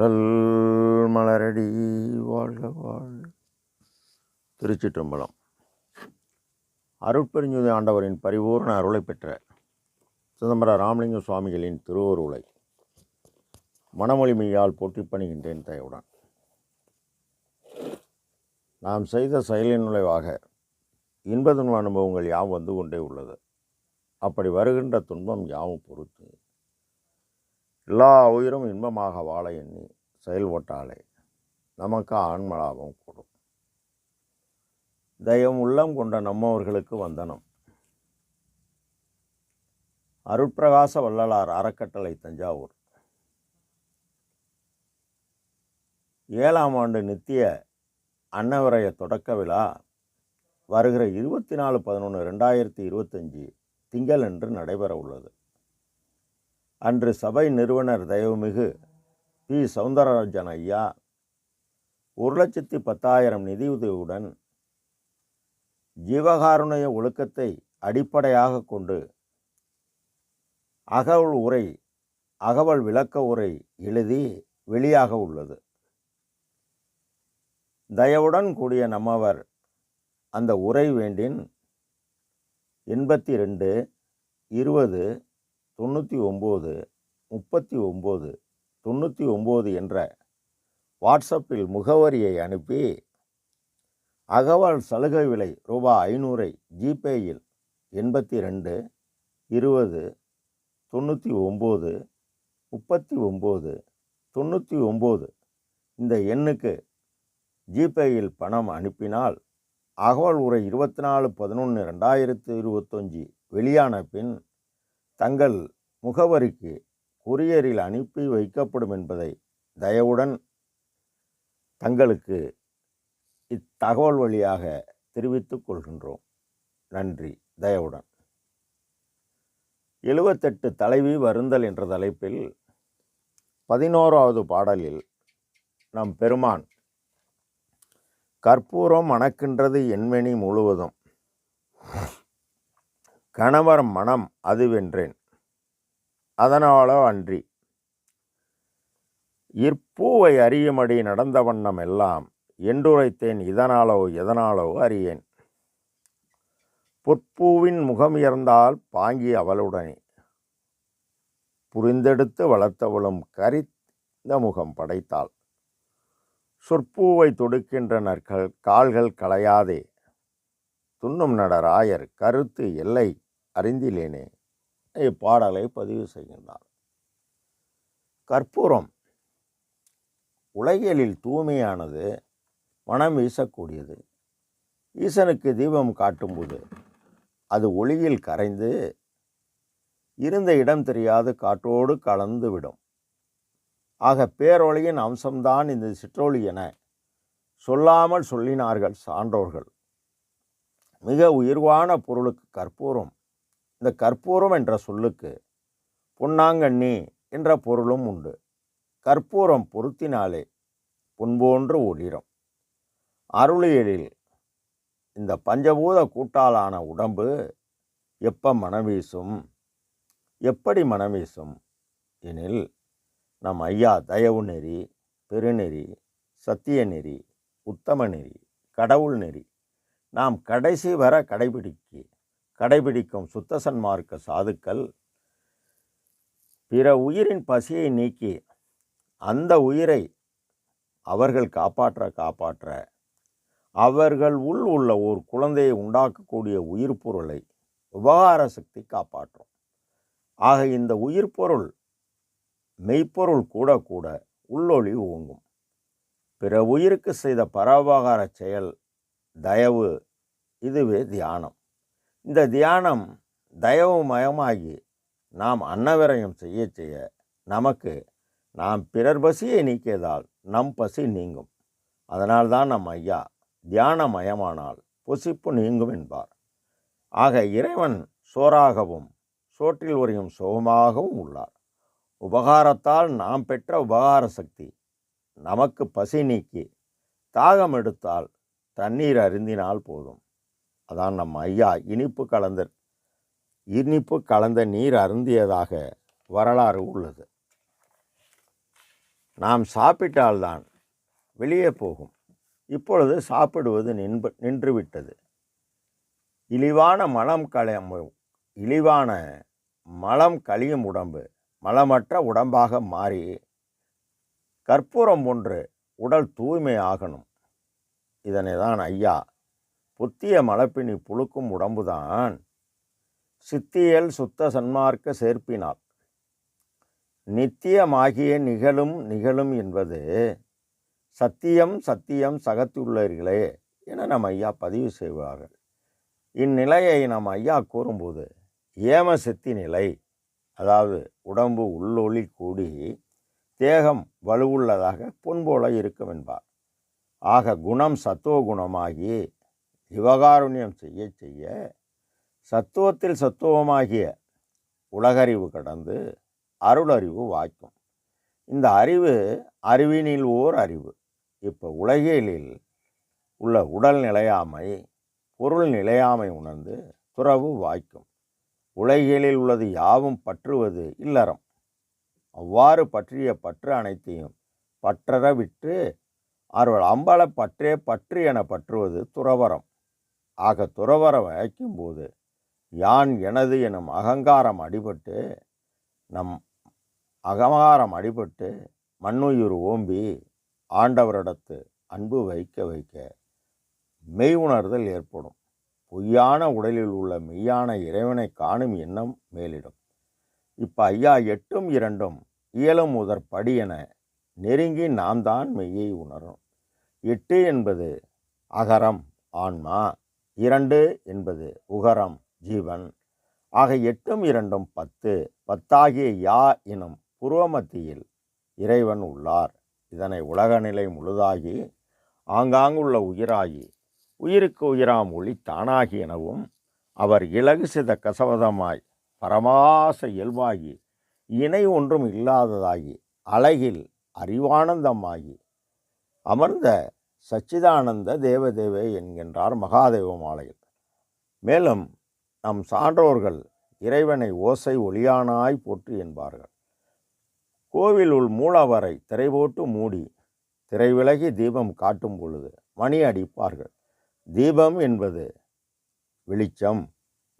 வள்ளல் மலரடி வாழ்க வாழ்க. திருச்சிற்றம்பலம். அருட்பெருஞ்சுதி ஆண்டவரின் பரிபூர்ண அருளை பெற்ற சிதம்பர ராமலிங்க சுவாமிகளின் திருவருளை மனமொழிமையால் போட்டி பணிகின்றேன் தயவுடன். நாம் செய்த செயலின் நுழைவாக இன்பதுன்ப அனுபவங்கள் யாவும் வந்து கொண்டே உள்ளது. அப்படி வருகின்ற துன்பம் யாவும் பொறுத்து எல்லா உயிரும் இன்பமாக வாழ எண்ணி செயல்பட்டாலே நமக்கு ஆன்மலாபம் கூடும். தயம் உள்ளம் கொண்ட நம்மவர்களுக்கு வந்தனம். அருட்பிரகாச வள்ளலார் அறக்கட்டளை தஞ்சாவூர். ஏழாம் ஆண்டு நித்திய அன்னவரைய தொடக்க விழா வருகிற இருபத்தி நாலு பதினொன்று ரெண்டாயிரத்தி இருபத்தஞ்சி திங்கள் அன்று நடைபெற உள்ளது அன்று சபை நிறுவனர் தயவுமிகு பி. சவுந்தரராஜன் ஐயா ஒரு லட்சத்தி பத்தாயிரம் நிதியுதவியுடன் ஜீவகாருண்ய ஒழுக்கத்தை அடிப்படையாக கொண்டு அகவல் உரை அகவல் விளக்க உரை எழுதி வெளியாக உள்ளது. தயவுடன் கூடிய நம்மவர் அந்த உரை வேண்டின் எண்பத்தி ரெண்டு இருபது தொண்ணூற்றி ஒம்பது முப்பத்தி ஒம்பது தொண்ணூற்றி ஒம்பது என்ற வாட்ஸ்அப்பில் முகவரியை அனுப்பி அகவால் சலுகை விலை ரூபாய் ஐநூறை ஜிபேயில் எண்பத்தி ரெண்டு இருபது தொண்ணூற்றி ஒம்பது முப்பத்தி ஒம்பது தொண்ணூற்றி ஒம்பது இந்த எண்ணுக்கு ஜிபேயில் பணம் அனுப்பினால் அகவல் உரை இருபத்தி நாலு பதினொன்று ரெண்டாயிரத்து இருபத்தஞ்சி வெளியான பின் தங்கள் முகவரிக்கு கொரியரில் அனுப்பி வைக்கப்படும் என்பதை தயவுடன் தங்களுக்கு இத்தகவல் வழியாக தெரிவித்துக் கொள்கின்றோம். நன்றி. தயவுடன். எழுபத்தெட்டு தலைவி வருந்தல் என்ற தலைப்பில் பதினோராவது பாடலில் நம் பெருமான் கற்பூரம் மணக்கின்றது என்மெனி முழுவதும். கணவர் மனம் அதுவென்றேன். அதனாலோ அன்றி. இற்பூவை அறியுமடி நடந்த வண்ணம் எல்லாம் என்றுரைத்தேன் இதனாலோ எதனாலோ அறியேன். பொற்பூவின் முகமுயர்ந்தால் பாங்கி அவளுடனே. புரிந்தெடுத்து வளர்த்தவளும் கரிந்த முகம் படைத்தாள். சொற்பூவை தொடுக்கின்ற நற்கள் கால்கள் களையாதே. துண்ணும் நடராயர் கருத்து எல்லை அறிந்திலேனே. இப்பாடலை பதிவு செய்கின்றார். கற்பூரம் உலகியலில் தூய்மையானது மனம் வீசக்கூடியது. ஈசனுக்கு தீபம் காட்டும்போது அது ஒளியில் கரைந்து இருந்த இடம் தெரியாது காற்றோடு கலந்துவிடும். ஆக பேரொளியின் அம்சம்தான் இந்த சிற்றொளி என சொல்லாமல் சொல்லினார்கள் சான்றோர்கள். மிக உயர்வான பொருளுக்கு கற்பூரம் இந்த கற்பூரம் என்ற சொல்லுக்கு பொன்னாங்கண்ணி என்ற பொருளும் உண்டு. கற்பூரம் பொருத்தினாலே பொன்போன்று ஒளிரும். அருளியலில் இந்த பஞ்சபூத கூட்டாலான உடம்பு எப்போ மனவீசும் எப்படி மனவீசும் எனில் நம் ஐயா தயவு நெறி பெருநெறி சத்திய நெறி உத்தம நெறி கடவுள் நெறி நாம் கடைசி வர கடைபிடிக்க கடைபிடிக்கும் சுத்த சன்மார்க்க சாதுக்கள் பிற உயிரின் பசியை நீக்கி அந்த உயிரை அவர்கள் காப்பாற்ற காப்பாற்ற அவர்கள் உள் உள்ள ஒரு குழந்தையை உண்டாக்கக்கூடிய உயிர் பொருளை விவகார சக்தி காப்பாற்றும். ஆக இந்த உயிர் பொருள் மெய்ப்பொருள் கூட கூட உள்ளொளி ஓங்கும். பிற உயிருக்கு செய்த பரோபகார செயல் தயவு இதுவே தியானம். இந்த தியானம் தயவு மயமாகி நாம் அன்னவிரயம் செய்ய செய்ய நமக்கு நாம் பிறர் பசியை நீக்கியதால் நம் பசி நீங்கும். அதனால்தான் நம் ஐயா தியானமயமானால் பொசிப்பு நீங்கும் என்பார். ஆக இறைவன் சோறாகவும் சோற்றில் உரையும் சோகமாகவும் உள்ளார். உபகாரத்தால் நாம் பெற்ற உபகார சக்தி நமக்கு பசி நீக்கி தாகம் எடுத்தால் தண்ணீர் அருந்தினால் போதும். அதான் நம்ம ஐயா இனிப்பு கலந்த இனிப்பு கலந்த நீர் அருந்தியதாக வரலாறு உள்ளது. நாம் சாப்பிட்டால்தான் வெளியே போகும். இப்பொழுது சாப்பிடுவது நின்பு நின்றுவிட்டது. இழிவான மலம் களையும் இழிவான மலம் கழியும் உடம்பு மலமற்ற உடம்பாக மாறி கற்பூரம் போன்று உடல் தூய்மை ஆகணும். இதனை தான் ஐயா புத்திய மலப்பினி புழுக்கும் உடம்புதான். சித்தியல் சுத்த சன்மார்க்க சேர்ப்பினால் நித்தியமாகிய நிகழும் நிகழும் என்பது சத்தியம் சத்தியம் சகத்துள்ளீர்களே என நம் ஐயா பதிவு செய்வார்கள். இந்நிலையை நம் ஐயா கூறும்போது ஏம சித்தி நிலை அதாவது உடம்பு உள்ளொளி கூடி தேகம் வலுவுள்ளதாக பொன்போல இருக்கும் என்பார். ஆக குணம் சத்துவ குணமாகி சிவகாருண்யம் செய்ய செய்ய சத்துவத்தில் சத்துவமாகிய உலகறிவு கடந்து அருளறிவு வாய்க்கும். இந்த அறிவு அறிவினில் ஓர் அறிவு. இப்போ உலகியலில் உள்ள உடல் நிலையாமை பொருள் நிலையாமை உணர்ந்து துறவு வாய்க்கும். உலகியலில் உள்ளது யாவும் பற்றுவது இல்லறம். அவ்வாறு பற்றிய பற்று அனைத்தையும் பற்றற விட்டு அவர்கள் அம்பல பற்றே பற்று என பற்றுவது துறவரம் ஆக துறவரம் வைக்கும்போது யான் எனது எனும் அகங்காரம் அடிபட்டு நம் அகங்காரம் அடிபட்டு மண்ணுயிர் ஓம்பி ஆண்டவரிடத்து அன்பு வைக்க வைக்க மெய் உணர்தல் ஏற்படும். பொய்யான உடலில் உள்ள மெய்யான இறைவனை காணும் எண்ணம் மேலிடும். இப்போ ஐயா எட்டும் இரண்டும் இயலும் முதற் படி என நெருங்கி நாம் தான் மெய்யை உணரும் எட்டு என்பது அகரம் ஆன்மா. இரண்டு என்பது உகரம் ஜீவன். ஆக எட்டும் இரண்டும் பத்து. பத்தாகிய யா எனும் புருவமத்தியில் இறைவன் உள்ளார். இதனை உலக நிலை முழுதாகி ஆங்காங்குள்ள உயிராகி உயிருக்கு உயிராம் ஒளி தானாகி எனவும் அவர் இலகு சித கசவதமாய் பரமாச இயல்பாகி இணை ஒன்றும் இல்லாததாகி அழகில் அறிவானந்தமாகி அமர்ந்த சச்சிதானந்த தேவதேவே என்கின்றார் மகாதேவ மாலையில். மேலும் நம் சான்றோர்கள் இறைவனை ஓசை ஒளியானாய் போற்று என்பார்கள். கோவில் உள் மூலவரை திரை போட்டு மூடி திரை விலகி தீபம் காட்டும் பொழுது மணி அடிப்பார்கள். தீபம் என்பது வெளிச்சம்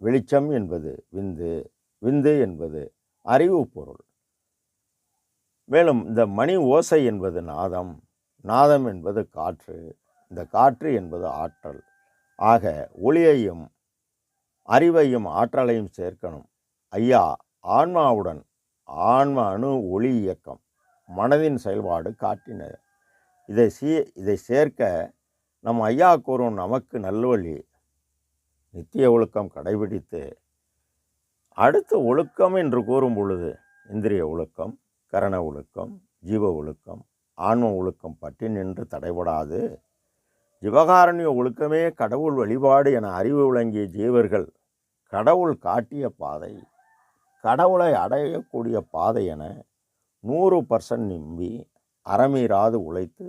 வெளிச்சம் என்பது விந்து விந்து என்பது அறிவு பொருள். மேலும் இந்த மணி ஓசை என்பது நாதம் நாதம் என்பது காற்று இந்த காற்று என்பது ஆற்றல். ஆக ஒளியையும் அறிவையும் ஆற்றலையும் சேர்க்கணும். ஐயா ஆன்மாவுடன் ஆன்மா அணு ஒளி இயக்கம் மனதின் செயல்பாடு காட்டினது. இதை சீ இதை சேர்க்க நம் ஐயா கூறும் நமக்கு நல்வழி நித்திய ஒழுக்கம் கடைபிடித்து அடுத்து ஒழுக்கம் என்று கூறும் பொழுது இந்திரிய ஒழுக்கம் கரண ஒழுக்கம் ஜீவ ஒழுக்கம் ஆன்ம ஒழுக்கம் பற்றி நின்று தடைபடாது. ஜிவகாரண்ய ஒழுக்கமே கடவுள் வழிபாடு என அறிவு விளங்கிய ஜீவர்கள் கடவுள் காட்டிய பாதை கடவுளை அடையக்கூடிய பாதை என நூறு பர்சன்ட் நம்பி அறமீறாது உழைத்து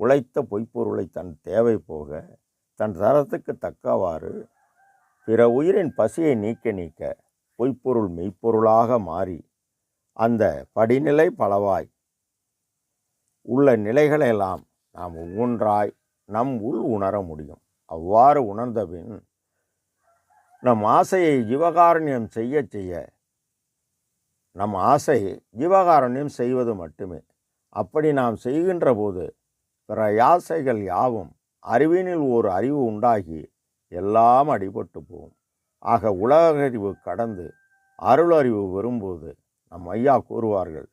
உழைத்த பொய்ப்பொருளை தன் தேவை போக தன் தரத்துக்கு தக்கவாறு பிற உயிரின் பசியை நீக்க நீக்க பொய்ப்பொருள் மெய்ப்பொருளாக மாறி அந்த படிநிலை பலவாய் உள்ள நிலைகளெல்லாம் நாம் ஒவ்வொன்றாய் நம் உள் உணர முடியும். அவ்வாறு உணர்ந்தபின் நம் ஆசையை ஜீவகாரண்யம் செய்ய செய்ய நம் ஆசை ஜீவகாரண்யம் செய்வது மட்டுமே. அப்படி நாம் செய்கின்ற போது பிற யாசைகள் யாவும் அறிவினில் ஒரு அறிவு உண்டாகி எல்லாம் அடிபட்டு போகும். ஆக உலகறிவு கடந்து அருளறிவு வரும்போது நம் ஐயா கூறுவார்கள்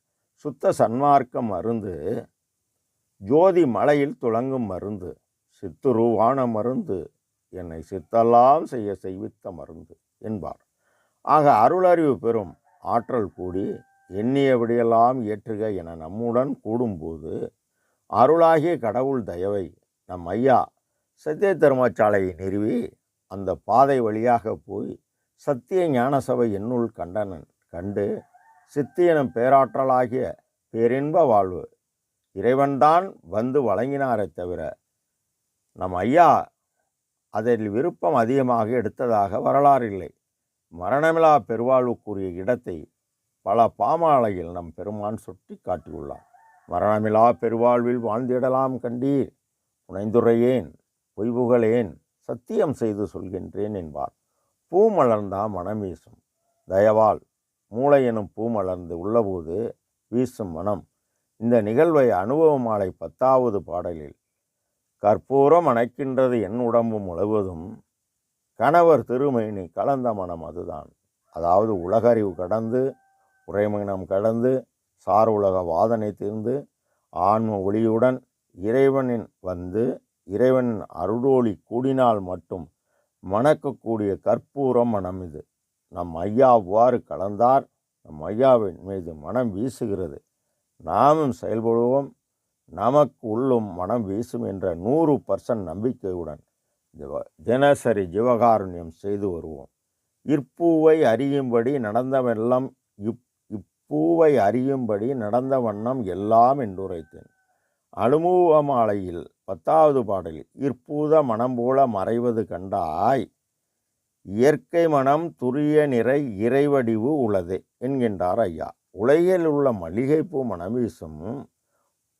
சுத்த சன்மார்க்கம் அருந்து ஜோதி மலையில் துளங்கும் மருந்து சித்துருவான மருந்து என்னை சித்தெல்லாம் செய்ய செய்வித்த மருந்து என்பார். ஆக அருளறிவு பெறும் ஆற்றல் கூடி எண்ணியபடியெல்லாம் ஏற்றுக என நம்முடன் கூடும்போது அருளாகிய கடவுள் தயவை நம் ஐயா சத்திய தர்மசாலையை நிறுவி அந்த பாதை வழியாக போய் சத்திய ஞான சபை என்னுள் கண்டனன் கண்டு சித்தியனும் பேராற்றலாகிய பேரின்ப வாழ்வு இறைவன்தான் வந்து வழங்கினாரே தவிர நம் ஐயா அதில் விருப்பம் அதிகமாக எடுத்ததாக வரலாறு இல்லை. மரணமிலா பெருவாழ்வுக்குரிய இடத்தை பல பாமாலையில் நம் பெருமான் சுட்டி காட்டியுள்ளார். மரணமிலா பெருவாழ்வில் வாழ்ந்திடலாம் கண்டீர். புனைந்துரையேன் பொய்புகளேன் சத்தியம் செய்து சொல்கின்றேன் என்பார். பூ மலர்ந்தா மனம் வீசும். தயவால் மூளை எனும் பூ மலர்ந்து உள்ளபோது வீசும் மனம் இந்த நிகழ்வை அனுபவ மாலை பத்தாவது பாடலில் கற்பூரம் அணைக்கின்றது என் உடம்பு முழுவதும் கணவர் திருமயினி கலந்த மனம் அதுதான். அதாவது உலகறிவு கடந்து உறைமினம் கடந்து சார் உலக வாதனை தீர்ந்து ஆன்ம ஒளியுடன் இறைவனின் வந்து இறைவனின் அருளொளி கூடினால் மட்டும் மணக்கக்கூடிய கற்பூரம் மனம் இது நம் ஐயா அவ்வாறு கலந்தார் நம் ஐயாவின் மீது மனம் வீசுகிறது. நாமும் செயல்படுவோம். நமக்கு உள்ளும் மனம் வீசும் என்ற நூறு பர்சன்ட் நம்பிக்கையுடன் தினசரி ஜீவகாருண்யம் செய்து வருவோம். இப்பூவை அறியும்படி நடந்தவெல்லாம் இப் இப்பூவை அறியும்படி நடந்த வண்ணம் எல்லாம் என்றுரைத்தேன். அனுபவமாலையில் பத்தாவது பாடலில் இற்பூத மனம் போல மறைவது கண்டாய் இயற்கை மனம் துரிய நிறை இறைவடிவு உள்ளது என்கின்றார் ஐயா. உலகில் உள்ள மல்லிகைப்பூ மனம் வீசும்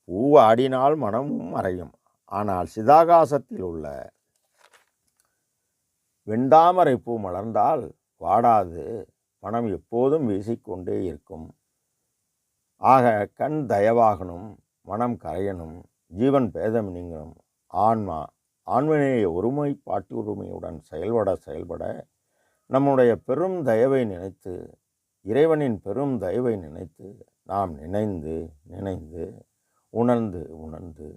பூ ஆடினால் மனமும் மறையும். ஆனால் சிதாகாசத்தில் உள்ள வெண்டாமரை பூ மலர்ந்தால் வாடாது. மனம் எப்போதும் வீசிக்கொண்டே இருக்கும். ஆக கண் தயவாகணும் மனம் கரையணும் ஜீவன் பேதம் நீங்கணும். ஆன்மா ஆன்மநேய ஒருமை பாட்டுரிமையுடன் செயல்பட செயல்பட நம்முடைய பெரும் தயவை நினைத்து இறைவனின் பெரும் தயவை நினைத்து நாம் நினைந்து நினைந்து உணர்ந்து உணர்ந்து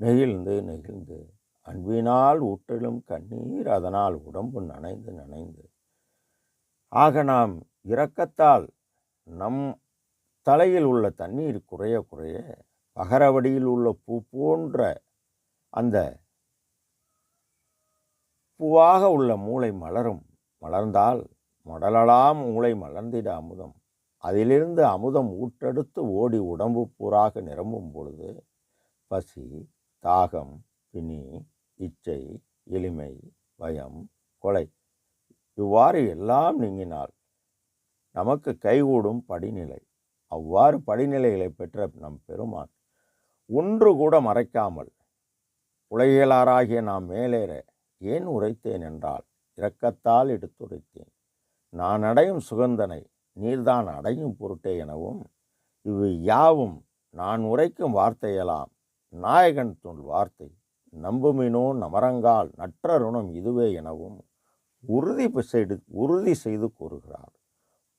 நெகிழ்ந்து நெகிழ்ந்து அன்பினால் ஊற்றிலும் கண்ணீர் அதனால் உடம்பு நனைந்து நனைந்து. ஆக நாம் இரக்கத்தால் நம் தலையில் உள்ள தண்ணீர் குறைய குறைய பகரவடியில் உள்ள பூ போன்ற அந்த பூவாக உள்ள மூளை மலரும் மலர்ந்தால் மடலலாம் மூளை மலர்ந்திட அமுதம். அதிலிருந்து அமுதம் ஊற்றெடுத்து ஓடி உடம்பு பூராக நிரம்பும் பொழுது பசி தாகம் பிணி இச்சை எளிமை பயம் கொலை இவ்வாறு எல்லாம் நீங்கினால் நமக்கு கைகூடும் படிநிலை. அவ்வாறு படிநிலைகளை பெற்ற நம் பெருமான் ஒன்று கூட மறைக்காமல் உலகியலாராகிய நாம் மேலேற ஏன் உரைத்தேன்? என்றால் இரக்கத்தால் எடுத்துரைத்தேன். நான் அடையும் சுகந்தனை நீர்தான் அடையும் பொருட்டே எனவும் இவை யாவும் நான் உரைக்கும் வார்த்தையெல்லாம் நாயகன் தொல் வார்த்தை நம்புமினோ நமரங்கால் நற்றருணம் இதுவே எனவும் உறுதி செய்து உறுதி செய்து கூறுகிறார்.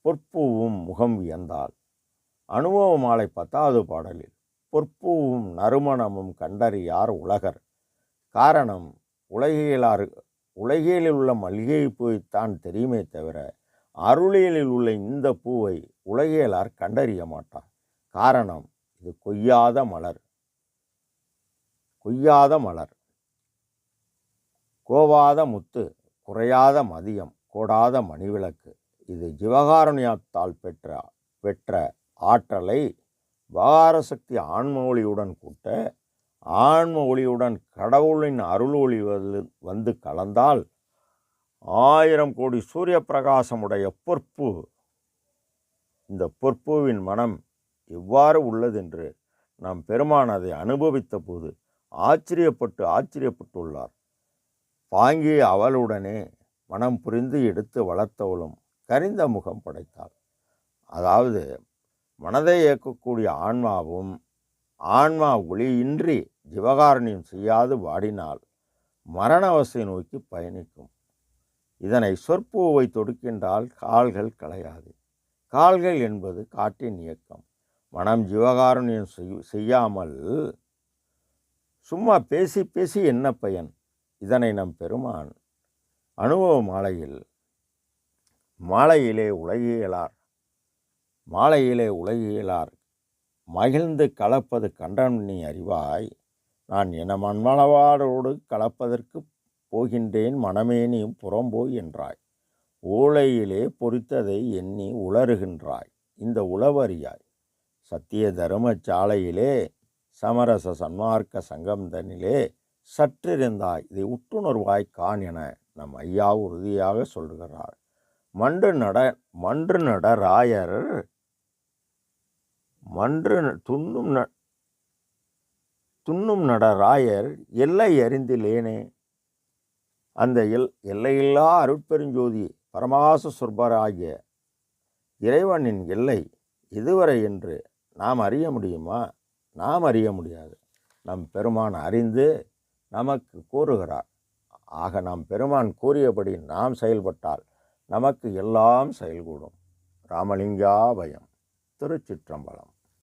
பொற்பூவும் முகம் வியந்தால் அனுபவ மாலை பத்தாவது பாடலில் பொற்பூவும் நறுமணமும் கண்டறியார் உலகர். காரணம் உலகியலாறு உலகியலில் உள்ள மல்லிகை தெரியுமே தவிர அருளியலில் உள்ள இந்த பூவை உலகியலார் கண்டறிய மாட்டார். காரணம் இது கொய்யாத மலர். கொய்யாத மலர். கோவாத முத்து குறையாத மதியம் கோடாத மணிவிளக்கு. இது ஜிவகாருண்யத்தால் பெற்ற பெற்ற ஆற்றலை வாரசக்தி சக்தி ஆன்ம ஒளியுடன் கூட்ட ஆன்ம ஒளியுடன் கடவுளின் அருள் ஒளி வந்து கலந்தால் ஆயிரம் கோடி சூரிய பிரகாசமுடைய பொற்பு. இந்த பொற்புவின் மனம் எவ்வாறு உள்ளதென்று நாம் பெருமான் அதை அனுபவித்த போது ஆச்சரியப்பட்டு ஆச்சரியப்பட்டுள்ளார். பாங்கி அவளுடனே மனம் புரிந்து எடுத்து வளர்த்தவளும் கரிந்த முகம் படைத்தாள். அதாவது மனதை இயக்கக்கூடிய ஆன்மாவும் ஆன்மா ஒளியின்றி ஜிவகாரணியம் செய்யாது வாடினால் மரணவசை நோக்கி பயணிக்கும். இதனை சொற்பூவை தொடுக்கின்றால் கால்கள் களையாது. கால்கள் என்பது காட்டின் இயக்கம். மனம் ஜீவகாரணியம் செய்- செய்யாமல் சும்மா பேசி பேசி என்ன பயன்? இதனை நம் பெருமான் அனுபவ மாலையில் மாலையிலே உலகியலார் மாலையிலே உலகியலார் மகிழ்ந்து கலப்பது கண்டன் நீ அறிவாய். நான் என மண்மளவாரோடு கலப்பதற்கு போகின்றேன் மனமே நீ புறம்போய் என்றாய். ஓலையிலே பொறித்ததை எண்ணி உளறுகின்றாய். இந்த உளவறியாய். சத்திய தரும சாலையிலே சமரச சன்மார்க்க சங்கம்தனிலே சற்றிருந்தாய். இதை உற்றுணர்வாய் கான் என நம் ஐயா உறுதியாக சொல்கிறார். மன்று நட மன்று நடராயர் மன்று ந- துண்ணும் ந ராயர் நடராயர் எல்லை அறிந்திலேனே அந்த எல் எல்லையில்லா அருட்பெருஞ்சோதி பரமாச சொற்பராகிய இறைவனின் எல்லை இதுவரை என்று நாம் அறிய முடியுமா? நாம் அறிய முடியாது. நம் பெருமான் அறிந்து நமக்கு கூறுகிறார். ஆக நாம் பெருமான் கூறியபடி நாம் செயல்பட்டால் நமக்கு எல்லாம் செயல்கூடும். ராமலிங்கா பயம் திருச்சிற்றம்பலம்.